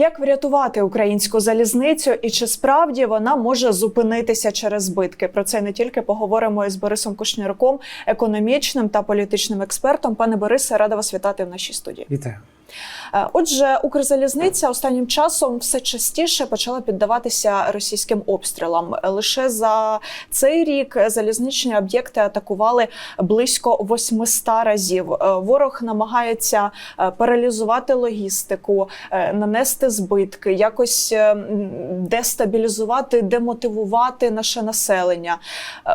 Як врятувати українську залізницю і чи справді вона може зупинитися через збитки? Про це не тільки поговоримо із Борисом Кушнірком, економічним та політичним експертом. Пане Борисе, рада вас вітати в нашій студії. Вітаю. Е, Отже, Укрзалізниця останнім часом все частіше почала піддаватися російським обстрілам. Лише за цей рік залізничні об'єкти атакували близько 800 разів. Е, Ворог намагається е, паралізувати логістику, нанести збитки, якось дестабілізувати, демотивувати наше населення.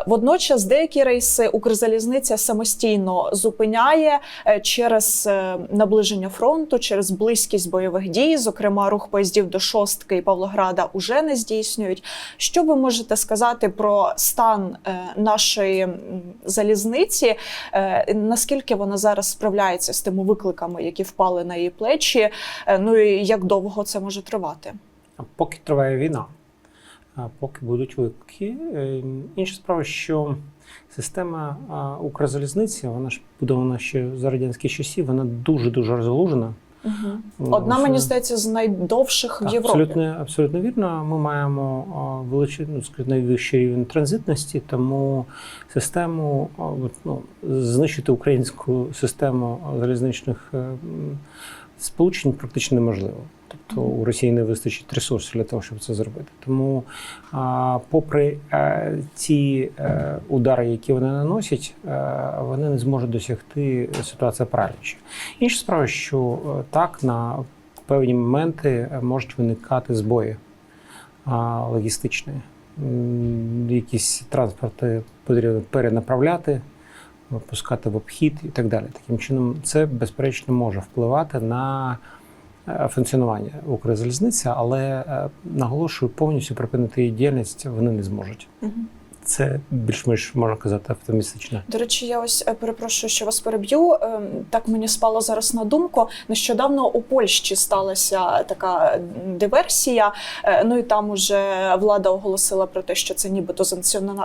Водночас деякі рейси Укрзалізниця самостійно зупиняє через наближення фронту, через близькість бойових дій. Зокрема, рух поїздів до шостки і Павлограда уже не здійснюють. Що ви можете сказати про стан е, нашої залізниці? Е, Наскільки вона зараз справляється з тими викликами, які впали на її плечі? Е, Ну і як довго це може тривати? Поки триває війна, поки будуть виклики. Інша справа, що система Укрзалізниці, вона ж будована ще за радянських часів, вона дуже дуже розгалужена. Одна, мені здається, з найдовших в Європі. Абсолютно, абсолютно вірно. Ми маємо величину ну, найвищий рівень транзитності, тому систему ну, знищити українську систему залізничних е, сполучень практично неможливо. Тобто у Росії не вистачить ресурсів для того, щоб це зробити. Тому, а, попри е, ці е, удари, які вони наносять, е, вони не зможуть досягти ситуації паралічі. Інша справа, що так на певні моменти можуть виникати збої а, логістичні. Якісь транспорти потрібно перенаправляти, пускати в обхід і так далі. Таким чином, це безперечно може впливати на функціонування Укрзалізниця, але е, наголошую, повністю припинити її діяльність вони не зможуть. Це більш-менш можна казати оптимістично. До речі, я ось е, перепрошую, що вас переб'ю. Ем, Так мені спало зараз на думку. Нещодавно у Польщі сталася така диверсія. Е, Ну і там уже влада оголосила про те, що це нібито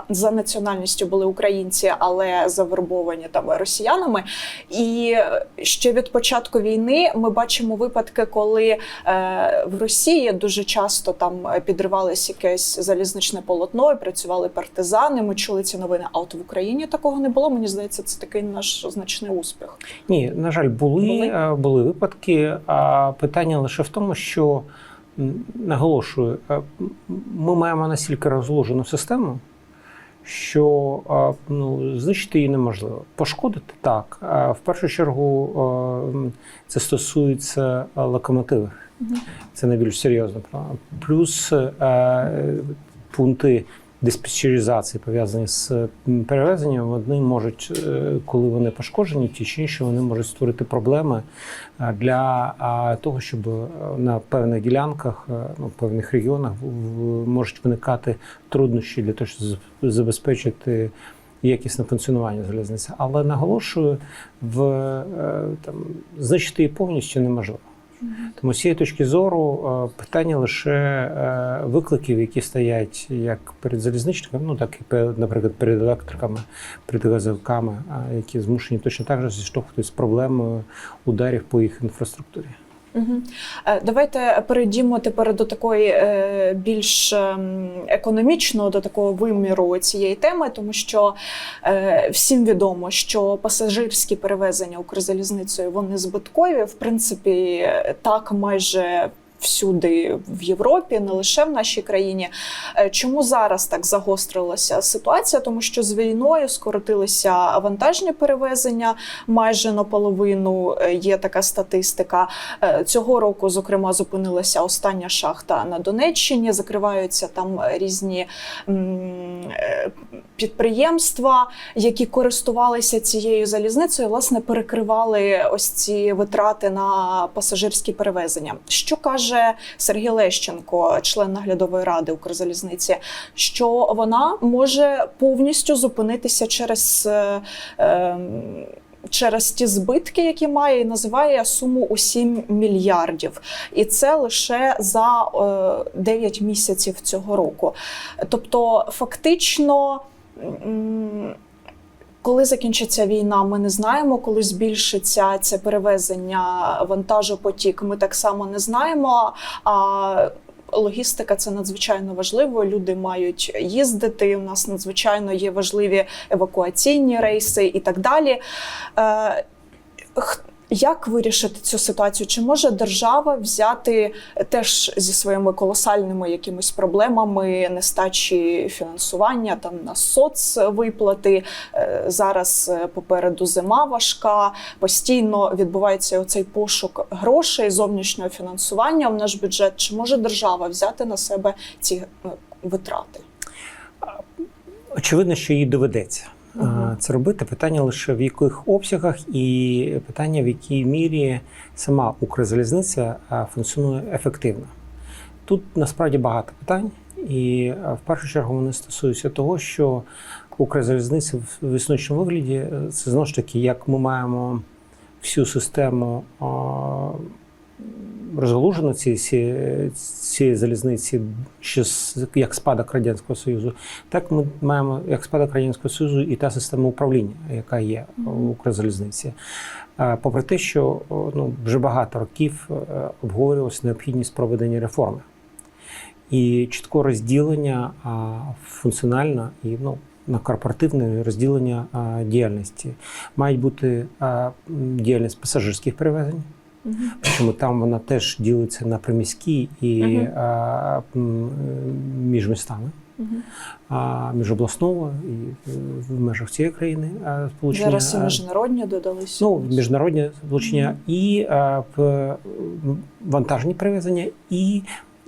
за національністю були українці, але завербовані там росіянами. І ще від початку війни ми бачимо випадки, коли е, в Росії дуже часто там підривалось якесь залізничне полотно і працювали партизани. Ми чули ці новини. А от в Україні такого не було. Мені здається, це такий наш значний успіх. Ні, на жаль, були, Були? були? були випадки. А питання лише в тому, що наголошую, е, ми маємо настільки розложену систему, що ну, знищити її неможливо. Пошкодити так. А В першу чергу це стосується локомотивів. Це найбільш серйозно. Плюс е, пункти диспетчеризації пов'язані з перевезенням, вони можуть, е, коли вони пошкоджені, ті чи інші, вони можуть створити проблеми е, для того, щоб е, на певних ділянках, ну, певних регіонах можуть виникати труднощі для того, щоб забезпечити. Якісне функціонування залізниці, але наголошую, в там знищити її повністю неможливо. Тому з цієї точки зору е, питання лише е, викликів, які стоять як перед залізничниками, ну так і наприклад, перед електриками, перед газовиками, які змушені точно так же зіштовхуватися з проблемою ударів по їх інфраструктурі. Е, Давайте перейдімо тепер до такої е, більш ем, економічного, до такого виміру цієї теми, тому що е, всім відомо, що пасажирські перевезення Укрзалізницею вони збиткові. В принципі, так майже. Всюди в Європі, не лише в нашій країні. Е, Чому зараз так загострилася ситуація? Тому що з війною скоротилися вантажні перевезення майже наполовину. е, Є така статистика. Е, Цього року, зокрема, зупинилася остання шахта на Донеччині. Закриваються там різні підприємства, які користувалися цією залізницею, власне, перекривали ось ці витрати на пасажирські перевезення. Що каже Сергій Лещенко, член наглядової ради Укрзалізниці, що вона може повністю зупинитися через. е, е, через ті збитки, які має, і називає суму у 7 мільярдів. І це лише за е, 9 місяців цього року. Тобто, фактично. Коли закінчиться війна, ми не знаємо. Коли збільшиться це перевезення вантажопотік, ми так само не знаємо. А логістика це надзвичайно важливо. Люди мають їздити. У нас надзвичайно є важливі евакуаційні рейси і так далі. Як вирішити цю ситуацію? Чи може держава взяти теж зі своїми колосальними якимись проблемами нестачі фінансування там на соцвиплати? Е, Зараз е, попереду зима важка, постійно відбувається оцей пошук грошей, зовнішнього фінансування в наш бюджет. Чи може держава взяти на себе ці е, витрати? Очевидно, що їй доведеться це робити. Питання лише в яких обсягах, і питання в якій мірі сама Укрзалізниця функціонує ефективно. Тут насправді багато питань, і в першу чергу вони стосуються того, що Укрзалізниця в в існуючому вигляді е, це знову ж таки, як ми маємо всю систему а, розгалужену ці, ці, залізниці, ще з- як спадок Радянського Союзу, так ми маємо як спадок Радянського Союзу і та система управління, яка є в Укрзалізниці. Попри те, що ну, вже багато років е, обговорювалася необхідність проведення реформи. І чітко розділення а, функціональне і ну, на корпоративне розділення діяльності. Мають бути діяльність пасажирських перевезень, Причому там вона теж ділиться на приміські і а, між містами, Мгм. а між обласною і е, в межах цієї країни а, сполучення. Зараз і міжнародні додались. Ну, міжнародні сполучення Мгм. і а, п- вантажні перевезення, і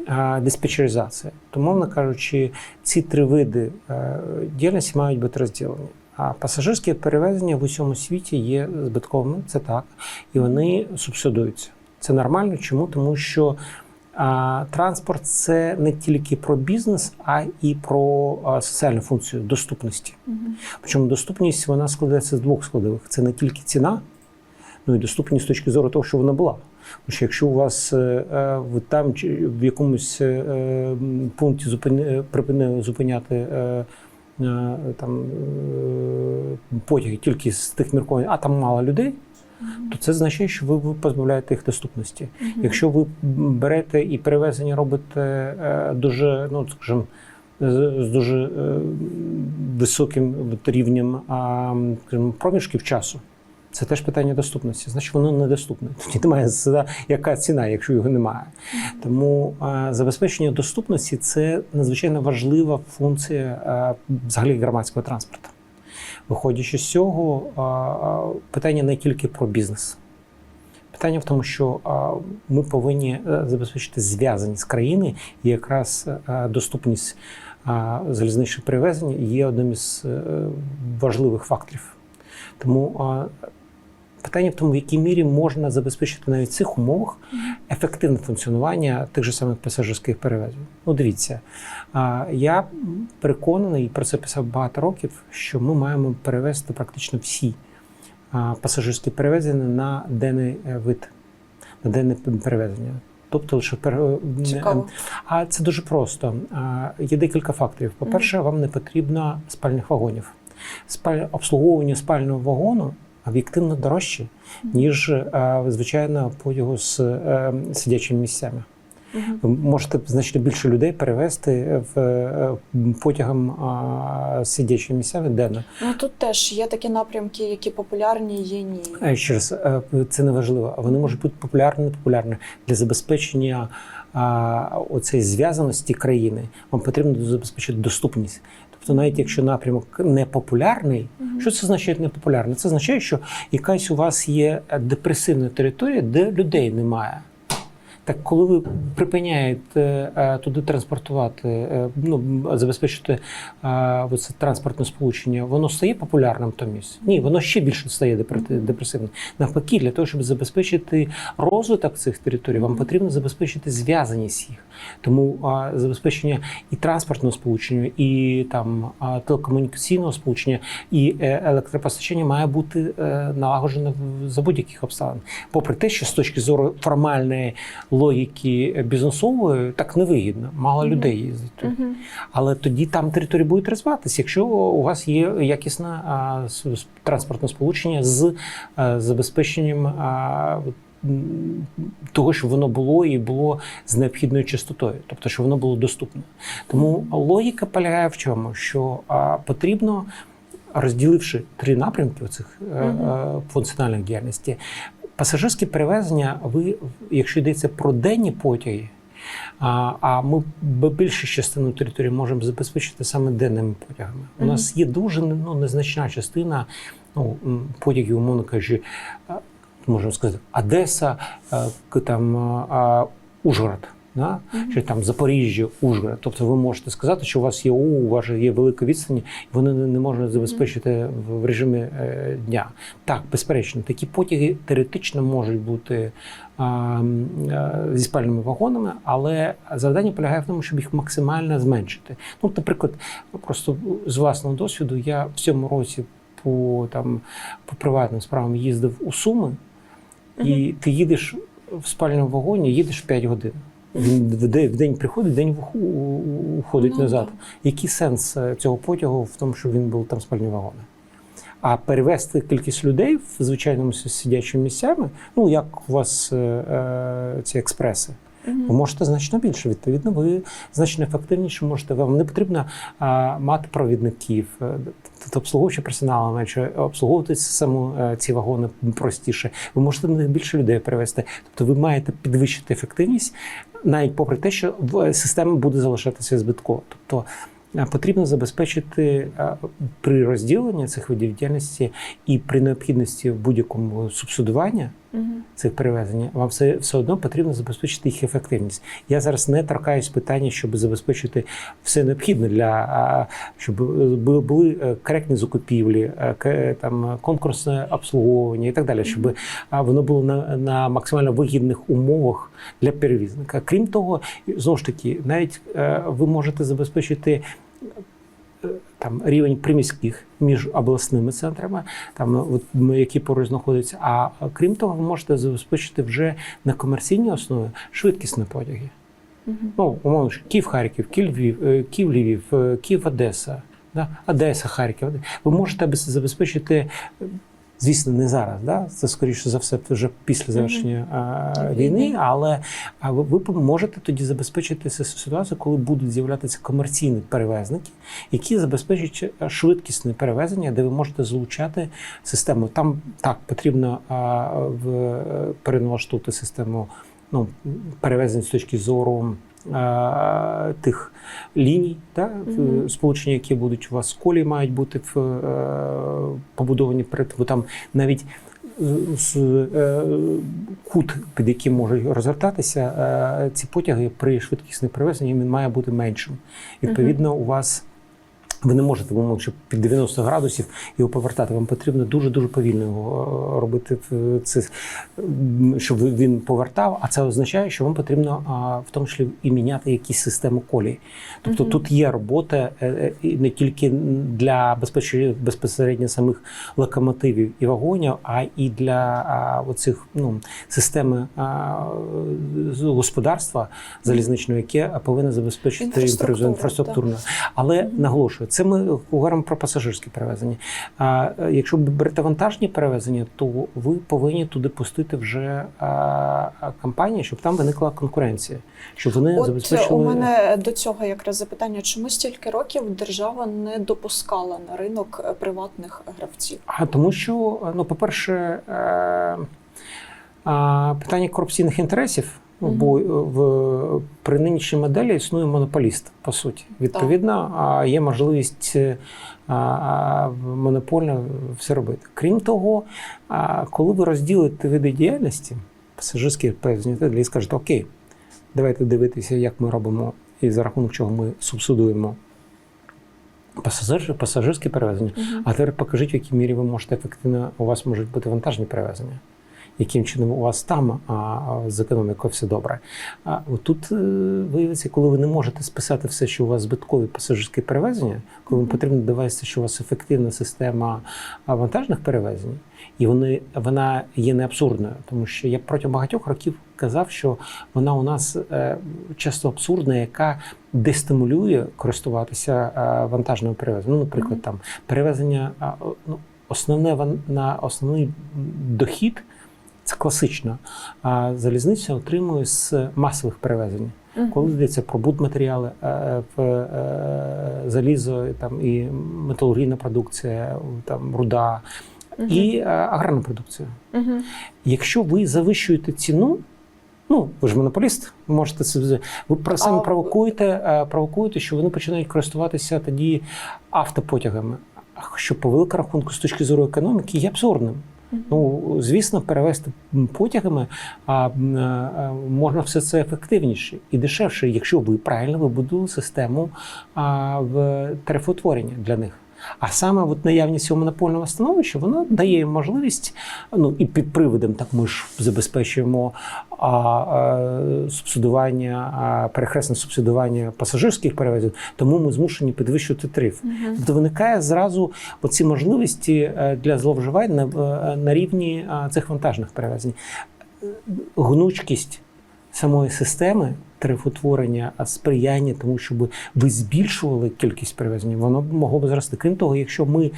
а, диспетчеризація. То, мовно кажучи, ці три види е, діяльності мають бути розділені. А пасажирські перевезення в усьому світі є збитковими, це так, і вони субсидуються. Це нормально. Чому? Тому що а, транспорт це не тільки про бізнес, а і про а, соціальну функцію доступності. Мгм. Причому доступність вона складається з двох складових: це не тільки ціна, ну і доступність з точки зору того, що вона була. Тому що якщо у вас е, е, ви там чи в якомусь е, пункті зупини, припинили зупиняти там е, потяги тільки з тих міркувань, а там мало людей, то це означає, що ви, ви позбавляєте їх доступності. Мгм. Якщо ви берете і перевезення робите е, дуже, ну скажімо, з дуже е, високим рівнем проміжків часу, це теж питання доступності. Значить, воно недоступне. Тоді немає яка ціна, якщо його немає. Тому забезпечення доступності це надзвичайно важлива функція взагалі громадського транспорту. Виходячи з цього, питання не тільки про бізнес. Питання в тому, що ми повинні е, забезпечити зв'язаність країни, і якраз е, доступність залізничних перевезень є одним із е, важливих факторів. Тому питання в тому, в якій мірі можна забезпечити навіть в цих умовах ефективне функціонування тих же самих пасажирських перевезень. Ну, дивіться, я переконаний, і про це писав багато років, що ми маємо перевезти практично всі пасажирські перевезення на денний е, вид, на денне перевезення. Тобто лише Цікаво. а це дуже просто. Є декілька факторів. По-перше, вам не потрібно спальних вагонів. Спаль... Обслуговування спального вагону об'єктивно дорожче, ніж е, звичайно потягу з е, сидячими місцями. Ви можете значно більше людей перевезти в е, потягом сидячими місцями денно. Ну тут теж є такі напрямки, які популярні, є ні. Ще раз, це не важливо. Вони можуть бути популярні, непопулярні для забезпечення оцеї зв'язаності країни. Вам потрібно забезпечити доступність. Тобто, навіть якщо напрямок не популярний, Мгм. що це означає непопулярний? Це означає, що якась у вас є депресивна територія, де людей немає. Так, коли ви припиняєте е, туди транспортувати, е, ну забезпечити е, оце транспортне сполучення, воно стає популярним в тому місці? Ні, воно ще більше стає депре- депресивним. Навпаки, для того, щоб забезпечити розвиток цих територій, вам потрібно забезпечити зв'язаність їх. Тому забезпечення і транспортного сполучення, і там телекомунікаційного сполучення, і електропостачання має бути налагоджено за будь-яких обставин. Попри те, що з точки зору формальної логіки бізнесової так невигідно. Мало Мгм. людей їздить туди. Мгм. Але тоді там території будуть розвиватися, якщо у вас є якісне а, транспортне сполучення з а, забезпеченням а, того, щоб воно було і було з необхідною частотою, тобто, щоб воно було доступне. Тому логіка полягає в чому, що а, потрібно. Розділивши три напрямки цих Мгм. функціональних діяльності, пасажирські перевезення, ви, якщо йдеться про денні потяги, а, а ми більшу частину території можемо забезпечити саме денними потягами. У нас є дуже ну, незначна частина ну, потягів, умовно кажучи, можемо сказати, Одеса, к- там, а, а, Ужгород. Да? Чи там Запоріжжя, Ужгород. Тобто ви можете сказати, що у вас є о, у вас є велика відстані, і вони не, можна забезпечити в, в режимі е, дня. Так, безперечно, такі потяги теоретично можуть бути а, е, зі спальними вагонами, але завдання полягає в тому, щоб їх максимально зменшити. Ну, наприклад, просто з власного досвіду я в цьому році по там по приватним справам їздив у Суми, і ти їдеш в спальному вагоні, їдеш 5 годин. Він в день, в день приходить, в день уходить Ну, назад. Який сенс е, цього потягу в тому, що він був там спальні вагони? А перевести кількість людей в звичайному сидячими місцями, ну як у вас е, е, ці експреси. Ви можете значно більше. Відповідно, ви значно ефективніше можете. Вам не потрібно а, мати провідників, тобто обслуговуючи персоналу, менше обслуговувати саму е, ці вагони простіше. Ви можете на них більше людей перевести. Тобто, ви маєте підвищити ефективність, навіть попри те, що е, система буде залишатися збиткова. Тобто потрібно забезпечити при розділенні цих видів діяльності і при необхідності в будь-якому субсидування Мгм. цих перевезень, вам все, все одно потрібно забезпечити їх ефективність. Я зараз не торкаюсь питання, щоб забезпечити все необхідне для щоб бу- були е, коректні закупівлі, е, там конкурсне обслуговування і так далі, щоб воно було на, на максимально вигідних умовах для перевізника. Крім того, знову ж таки, навіть е, ви можете забезпечити. Там рівень приміських між обласними центрами, там от, які поруч знаходяться. А крім того, ви можете забезпечити вже на комерційній основі швидкісні потяги. Мгм. Ну, умовно, Київ, Харків, Київ, Львів, е, Київ, Львів, е, Київ, Одеса, да? Одеса, Харків. Ви можете забезпечити, звісно, не зараз, да? це скоріше за все вже після завершення а, Війни. але а ви, ви можете тоді забезпечити ситуацію, коли будуть з'являтися комерційні перевезники, які забезпечать е, швидкісне перевезення, де ви можете залучати систему. Там так потрібно а, в, е, переналаштувати систему ну, перевезень з точки зору тих ліній, да, угу. Сполучення, які будуть у вас колі, мають бути в, е, побудовані перед, бо там навіть з- з, е, кут, під яким можуть розвертатися е, ці потяги при швидкісних перевезенні, він має бути меншим. Відповідно, у вас ви не можете умовно, щоб під 90 градусів його повертати. Вам потрібно дуже дуже повільно його е, робити це, щоб він повертав. А це означає, що вам потрібно в тому числі і міняти якісь систему колій. Тобто Мгм. тут є робота е, е, не тільки для безпосередньо самих локомотивів і вагонів, а і для оцих ну, системи господарства залізничного, яке повинно забезпечити Інфраструктура, інфраструктурно. Але наголошую, це ми говоримо про пасажирські перевезення. А е, якщо берете вантажні перевезення, то ви повинні туди пустити вже компанії, щоб там виникла конкуренція, щоб вони От забезпечили. у мене до цього якраз запитання: чому стільки років держава не допускала на ринок е, приватних гравців? А тому що, ну, по-перше, е, а, питання корупційних інтересів. Бо в при нинішній моделі існує монополіст, по суті. Відповідно, а, є можливість е, а, а, монопольно все робити. Крім того, а, коли ви розділите види діяльності, пасажирські певні, і скажете, окей, давайте дивитися, як ми робимо і за рахунок чого ми субсидуємо пасажир, пасажирські перевезення. Мгм. А тепер покажіть, в якій мірі ви можете ефективно, у вас можуть бути вантажні перевезення. Яким чином у вас там а, з економікою все добре. А тут е, виявиться, коли ви не можете списати все, що у вас збиткові пасажирські перевезення, коли вам потрібно довести, що у вас ефективна система вантажних перевезень, і вони вона є не абсурдною, тому що я протягом багатьох років казав, що вона у нас е, часто абсурдна, яка дестимулює користуватися е, вантажними перевезеннями. Ну, наприклад, там перевезення ну, основне на основний дохід. Це класично. А залізниця отримує з масових перевезень. Мгм. Коли йдеться про будматеріали, е, е, залізо, там і металургійна продукція, там руда, Мгм. і е, аграрна продукція. Мгм. Якщо ви завищуєте ціну, ну ви ж монополіст, ви можете це ви про саме А- провокуєте, е, провокуєте, що вони починають користуватися тоді автопотягами. Що по великому рахунку з точки зору економіки є абсурдним. Ну, звісно, перевезти потягами а, можна все це ефективніше і дешевше, якщо ви правильно вибудували систему а, в тарифотворення для них. А саме от наявність цього монопольного становища воно дає їм можливість, ну і під приводом, так ми ж забезпечуємо а, а, субсидування, а, перехресне субсидування пасажирських перевезень, тому ми змушені підвищувати тариф. Мгм. Тобто виникає зразу оці можливості е, для зловживань на, е, на рівні е, цих вантажних перевезень. Гнучкість самої системи тарифотворення, а сприяння тому, щоб ви збільшували кількість перевезень, воно б могло б зрости. Крім того, якщо ми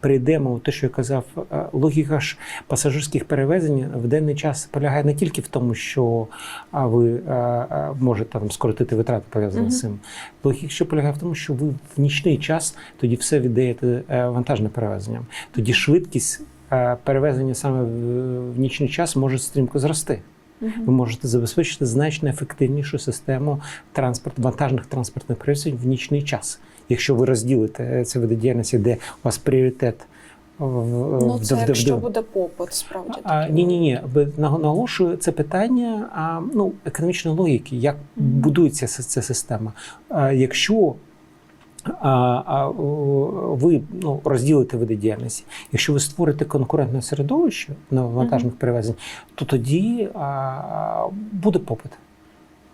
прийдемо те, що я казав, е, логіка ж пасажирських перевезень в денний час полягає не тільки в тому, що ви е, е, можете там скоротити витрати пов'язані Мгм. з цим. Логіка ще полягає в тому, що ви в нічний час тоді все віддаєте е, вантажним перевезенням. Тоді швидкість перевезення саме в нічний час може стрімко зрости. Ви можете забезпечити значно ефективнішу систему транспорт, вантажних транспортних перевезень в нічний час. Якщо ви розділите е, це види діяльності, де у вас пріоритет в, в- Ну, це в- якщо в- буде попит, справді. а, ні, ні, ні. Наголошую це питання а, ну, економічної логіки, як Мгм. будується ця, ця система. А, якщо а, а, ви ну, розділите види діяльності, якщо ви створите конкурентне середовище на вантажних перевезень, то тоді а, буде попит.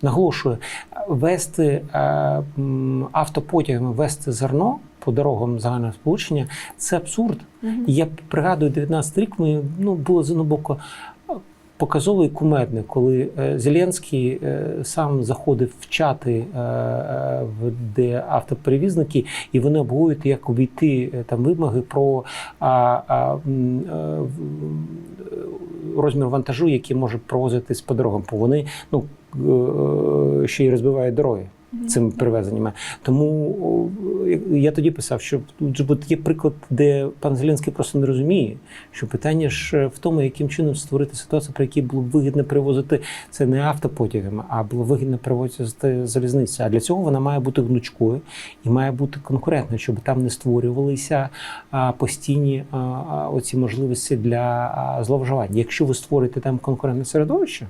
Наголошую, вести а, автопотягами, вести зерно по дорогам загального сполучення це абсурд. І Я пригадую 19 рік, ми ну було з одного боку показово кумедник, коли е, Зеленський е, сам заходив в чати, е, де автоперевізники, і вони обговорюють, як обійти там вимоги про розмір вантажу, який може провозитись по дорогам. Бо вони ну ще й розбивають дороги. Цими перевезеннями. Тому я тоді писав, що тут є приклад, де пан Зеленський просто не розуміє, що питання ж в тому, яким чином створити ситуацію, при якій було б вигідно привозити це не автопотягами, а було вигідно привозити залізницю. А для цього вона має бути гнучкою і має бути конкурентною, щоб там не створювалися постійні оці можливості для а, зловживань. Якщо ви створите там конкурентне середовище.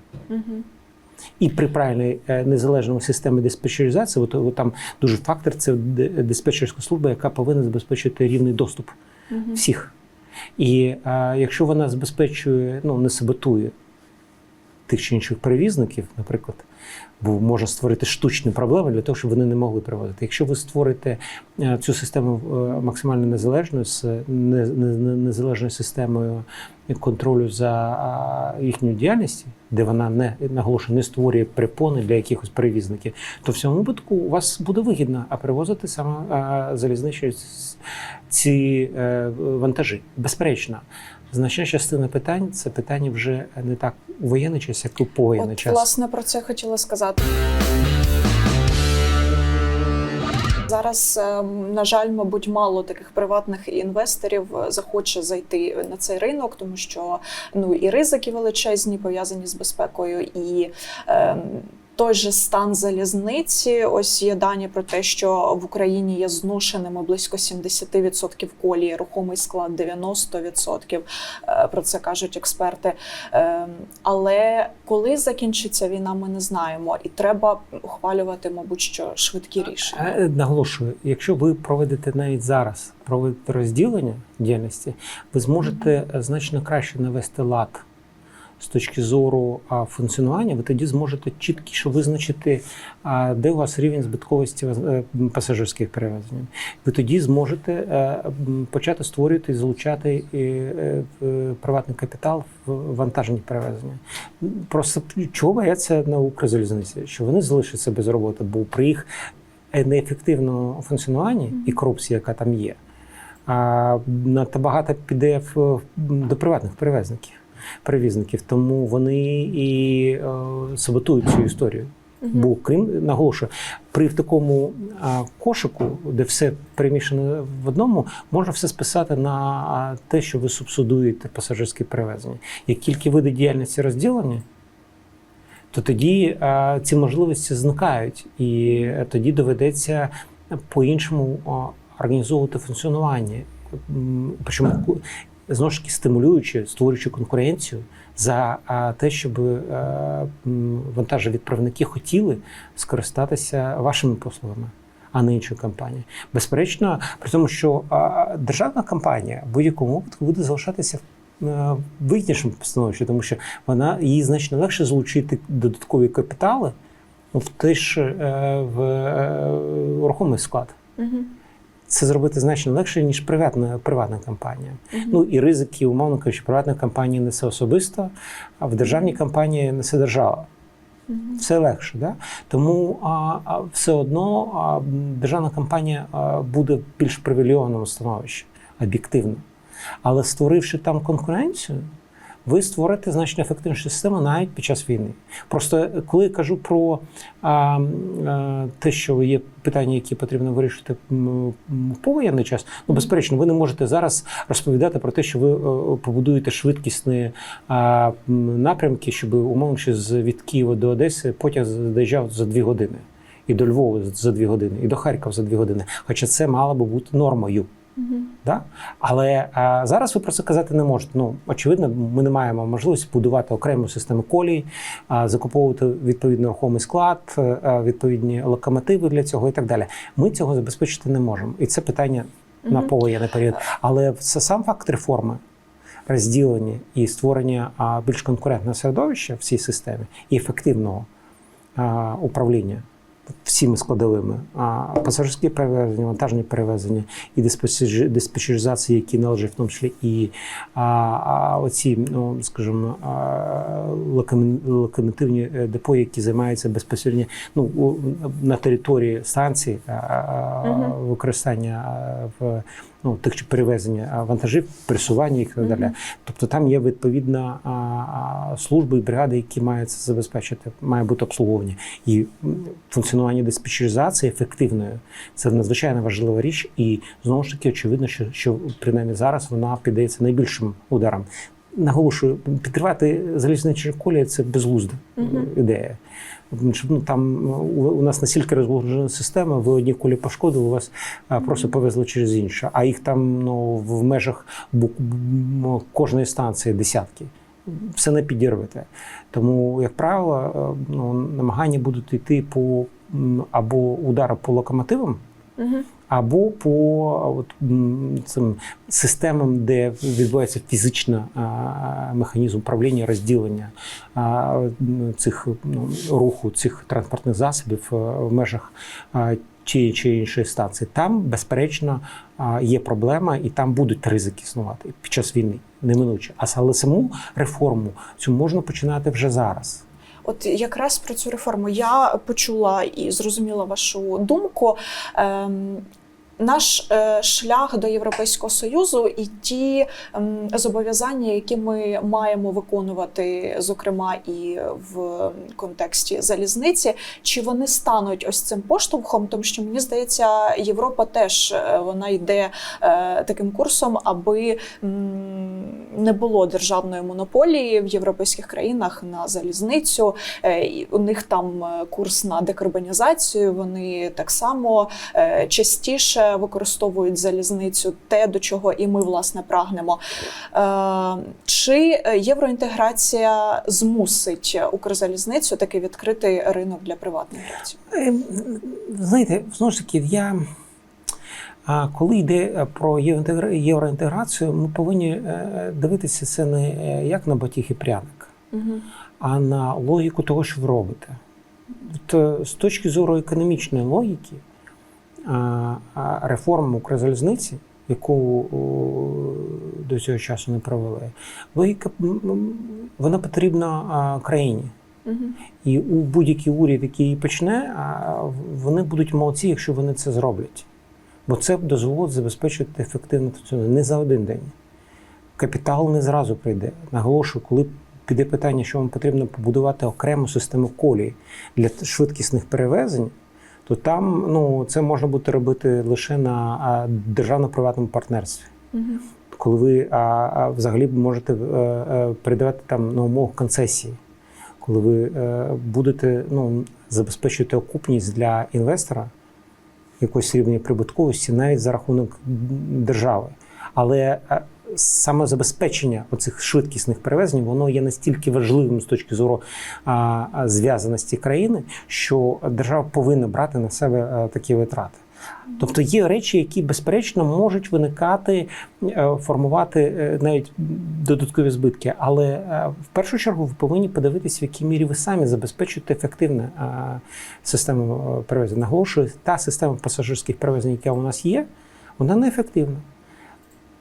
І при правильній е, незалежній системі диспетчеризації, от, от там дуже фактор це диспетчерська служба, яка повинна забезпечити рівний доступ Мгм. всіх. І е, якщо вона забезпечує, ну не саботує тих чи інших перевізників, наприклад, бо може створити штучні проблеми для того, щоб вони не могли привозити. Якщо ви створите е, цю систему максимально незалежною з не- не- не- незалежною системою контролю за їхньою діяльністю, де вона не наголошую, не створює препони для якихось перевізників, то в цьому випадку у вас буде вигідно а перевозити саме залізничою ці е, вантажі. Безперечно, значна частина питань це питання вже не так у воєнний час, як у повоєнний От, час. власне, про це хотіла сказати. Зараз, е, на жаль, мабуть, мало таких приватних інвесторів е, захоче зайти на цей ринок, тому що ну і ризики величезні пов'язані з безпекою, і е, той же стан залізниці. Ось є дані про те, що в Україні є зношеними близько 70% колії, рухомий склад 90%. Е, Про це кажуть експерти. Ем, Але коли закінчиться війна, ми не знаємо, і треба ухвалювати, мабуть, що швидкі рішення. Е, Наголошую, якщо ви проведете навіть зараз проведете розділення діяльності, ви зможете е, значно краще навести лад з точки зору функціонування, ви тоді зможете чіткіше визначити, де у вас рівень збитковості е, пасажирських перевезень. Ви тоді зможете е, почати створювати і залучати е, приватний капітал в вантажні перевезення. Просто чого бояться на Укрзалізниці? Що вони залишаться без роботи, бо при їх неефективному функціонуванні і корупції, яка там є, а, багато піде в, до приватних перевезників, перевізників. Тому вони і е, саботують цю історію. Бо крім наголошую, при такому а, кошику, де все перемішано в одному, можна все списати на те, що ви субсидуєте пасажирські перевезення. Як тільки види діяльності розділені, то тоді ці можливості зникають, і е, тоді доведеться по-іншому організовувати функціонування. Причому знову ж таки стимулюючи, створюючи конкуренцію за те, щоб е, вантажовідправники хотіли скористатися вашими послугами. А не іншою компанією. Безперечно, при тому, що державна компанія в будь-якому випадку буде залишатися в е, вигіднішому становищі, тому що вона їй значно легше залучити додаткові капітали в той ж е, в рухомий склад. Мгм. Це зробити значно легше, ніж приватна, приватна компанія. Ну і ризики, умовно кажучи, приватна компанія несе особисто, а в державній компанії несе держава. Все легше, да? тому а, а, все одно а, державна компанія а, буде в більш привілейованому становищі, об'єктивно. Але створивши там конкуренцію, ви створите значно ефективнішу систему навіть під час війни. Просто е, коли я кажу про а, а, те, що є питання, які потрібно вирішити в повоєнний час, ну безперечно, ви не можете зараз розповідати про те, що ви е, побудуєте швидкісні а, напрямки, щоб умовно з від Києва до Одеси потяг доїжджав за дві години. І до Львова за дві години, і до Харкова за дві години. Хоча це мало би бути нормою. Да? Але а, зараз ви про це казати не можете. Ну, очевидно, ми не маємо можливості будувати окрему систему колій, а, закуповувати відповідний рухомий склад, е, а, відповідні локомотиви для цього і так далі. Ми цього забезпечити не можемо. І це питання на Мгм. повоєнний період. Але це сам факт реформи. Розділення і створення більш конкурентного середовища в цій системі і ефективного управління всіми складовими а, пасажирські перевезення, вантажні перевезення і диспетчер- диспетчеризації, які належать в тому числі і а, а, оці, ну скажімо, локомотивні е, депо, які займаються безпосередньо ну, на території станції а, а, використання в ну, тих чи перевезення вантажів, пресування і так далі. Мгм. Тобто там є відповідна а, а, служба і бригади, які мають це забезпечити, має бути обслуговування. І функціонування диспетчеризації ефективною це надзвичайно важлива річ. І знову ж таки, очевидно, що, що принаймні зараз вона піддається найбільшим ударам. Наголошую, підривати залізничні колії це безглузда Мгм. ідея. Ну, там у, нас настільки розголожена система, ви одні колі пошкодили, вас просто повезли через інше. А їх там ну, в межах кожної станції десятки. Все не підірвете. Тому, як правило, е, ну, намагання будуть йти по або удари по локомотивам, Мгм. Або по от, цим системам, де відбувається фізична механізм управління, розділення цих ну, руху цих транспортних засобів а, в межах тієї чи іншої станції. Там, безперечно, є проблема, і там будуть ризики існувати під час війни, неминуче. А але саму реформу цю можна починати вже зараз. От якраз про цю реформу я почула і зрозуміла вашу думку. Наш е, шлях до Європейського Союзу і ті ем, зобов'язання, які ми маємо виконувати, зокрема і в контексті залізниці, чи вони стануть ось цим поштовхом? Тому що мені здається, Європа теж е, вона йде е, таким курсом, аби не було державної монополії в європейських країнах на залізницю. У них там курс на декарбонізацію. Вони так само е, використовують залізницю, те до чого і ми власне прагнемо. Е, Чи євроінтеграція змусить Укрзалізницю таки відкрити ринок для приватних гравців? Е, Знаєте, знову ж таки, я. А коли йде про євроінтегра- євроінтеграцію, ми повинні е, дивитися це не як на батіг і пряник. Мгм. а на логіку того, що ви робите. От, з точки зору економічної логіки, а, Укрзалізниці, яку до цього часу не провели, логіка вона потрібна країні. Мгм. І у будь-який уряд, який її почне, вони будуть молодці, якщо вони це зроблять. Бо це дозволить забезпечити ефективне функціонування не за один день. Капітал не зразу прийде. Наголошую, коли піде питання, що вам потрібно побудувати окрему систему колії для швидкісних перевезень, то там ну, це можна буде робити лише на державно-приватному партнерстві Мгм. коли ви а, а, взагалі можете е, е, передавати там на умовах концесії, коли ви е, будете ну, забезпечувати окупність для інвестора якогось рівня прибутковості навіть за рахунок держави. Але саме забезпечення оцих швидкісних перевезень воно є настільки важливим з точки зору зв'язаності країни, що держава повинна брати на себе е, такі витрати. Тобто є речі, які безперечно можуть виникати, е, формувати е, навіть додаткові збитки. Але в першу чергу ви повинні подивитися, в якій мірі ви самі забезпечуєте ефективну систему перевезень. Наголошую, та система пасажирських перевезень, яка у нас є, вона неефективна.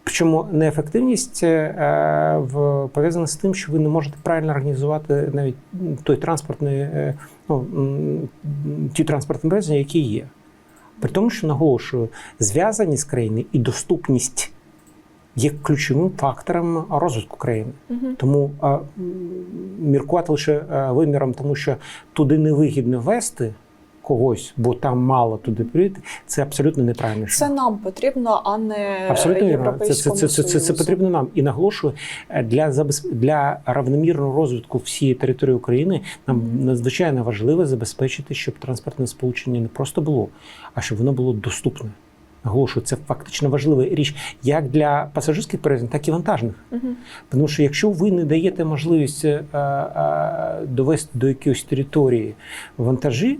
Причому неефективність е, в пов'язана з тим, що ви не можете правильно організувати навіть той транспортний, е, ну, ті транспортні перевезення, які є. При тому, що наголошую, зв'язаність країни і доступність є ключовим фактором розвитку країни. Мгм. Тому а, міркувати лише а, виміром, тому що туди невигідно вести когось, бо там мало туди прийти, це абсолютно неправильно. Це нам потрібно, а не Абсолютно вірно. Це, це, це, це, це, це потрібно нам. І наголошую, е, для забез... для равномірного розвитку всієї території України нам надзвичайно важливо забезпечити, щоб транспортне сполучення не просто було, а щоб воно було доступне. Наголошую, це фактично важлива річ як для пасажирських перевезень, так і вантажних. Мгм. Тому що якщо ви не даєте можливість е, е, довести до якоїсь території вантажі,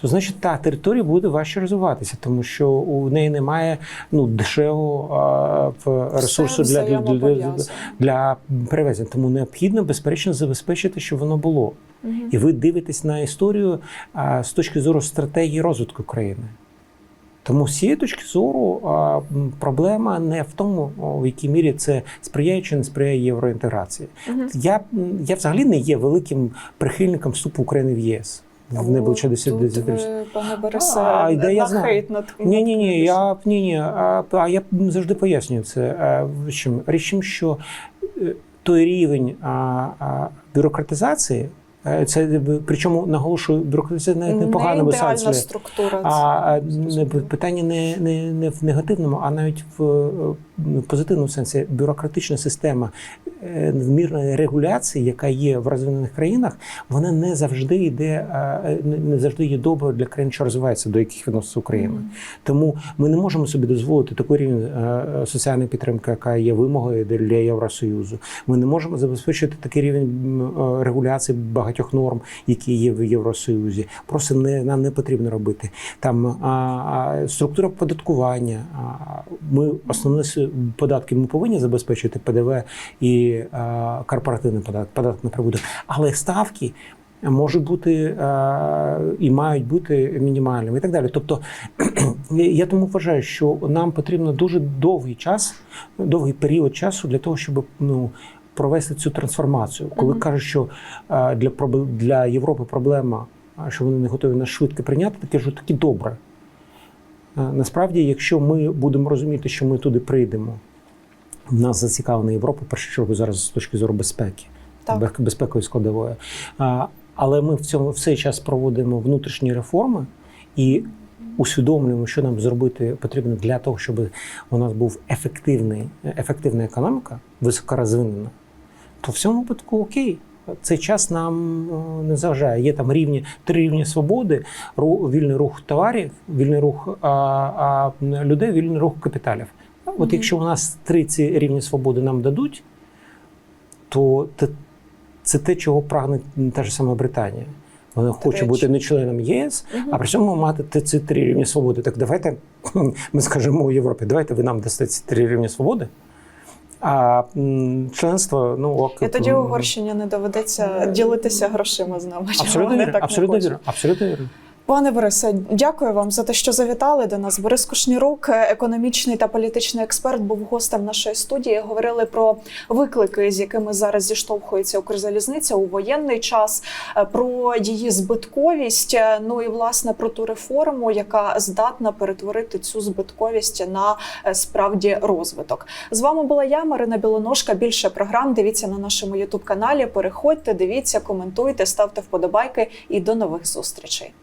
то значить та територія буде важче розвиватися, тому що у неї немає ну, дешевого ресурсу для, для, для, для, перевезень. Тому необхідно, безперечно, забезпечити, щоб воно було. Мгм. І ви дивитесь на історію а, з точки зору стратегії розвитку країни. Тому з цієї точки зору а, проблема не в тому, в якій мірі це сприяє чи не сприяє євроінтеграції. Мгм. Я, я взагалі не є великим прихильником вступу України в єС в найближче О, десять- тут десятиріччя. ви, Пане Борисе, А, ідея на знаю. хейт над Ні, ні, ні, я ні, ні. А, а я завжди пояснюю це. Е, чим річ, що е, той рівень а, а, бюрократизації. е, Це причому наголошую, бюрократизація навіть не ідеальна висаджує. структура. А це не питання не, не, не в негативному, а навіть в, е, в позитивному сенсі. Бюрократична система е, надмірної регуляції, яка є в розвинених країнах, вона не завжди йде, е, не- завжди є доброю для країн, що розвиваються, до яких відноситься Україна. Мгм. Тому ми не можемо собі дозволити такий рівень е, соціальної підтримки, яка є вимогою для Євросоюзу. Ми не можемо забезпечити такий рівень е, регуляції багатьох норм, які є в Євросоюзі. Просто не нам не потрібно робити там а, а, структура податкування. А, ми основні податки ми повинні забезпечити ПДВ і а, корпоративний податок, податок на прибуток, але ставки. Можуть бути е, і мають бути мінімальними і так далі. Тобто я тому вважаю, що нам потрібно дуже довгий час, довгий період часу для того, щоб ну, провести цю трансформацію. Коли Мгм. кажуть, що е, для для Європи проблема, що вони не готові нас швидко прийняти, таке ж таки добре. Е, Насправді, якщо ми будемо розуміти, що ми туди прийдемо, нас зацікавлена Європа, в першу чергу зараз з точки зору безпеки Так. безпекової складової. А, Але ми в цьому в цей час проводимо внутрішні реформи і усвідомлюємо, що нам зробити потрібно для того, щоб у нас був ефективний, ефективна економіка, високорозвинена, то в цьому випадку окей. Цей час нам е, не заважає. Є там рівні три рівні свободи: ру- вільний рух товарів, вільний рух людей, вільний рух капіталів. От якщо у нас три ці рівні свободи нам дадуть, то це те, чого прагне та ж сама Британія. Вона хоче речі. бути не членом ЄС, Мгм. а при цьому мати ці три рівні свободи. Так давайте ми скажемо у Європі, давайте ви нам дасте ці три рівні свободи, А членство, ну ок. І тоді Угорщині не доведеться ділитися грошима з нами. Абсолютно вірно, абсолютно вірно. Пане Борисе, дякую вам за те, що завітали до нас. Борис Кушнірук, економічний та політичний експерт, був гостем нашої студії. Говорили про виклики, з якими зараз зіштовхується Укрзалізниця у воєнний час, е, про її збитковість. е, Ну і власне про ту реформу, яка здатна перетворити цю збитковість на е, справді розвиток. З вами була я, Марина Білоножка. Більше програм дивіться на нашому Ютуб каналі. Переходьте, дивіться, коментуйте, ставте вподобайки і до нових зустрічей.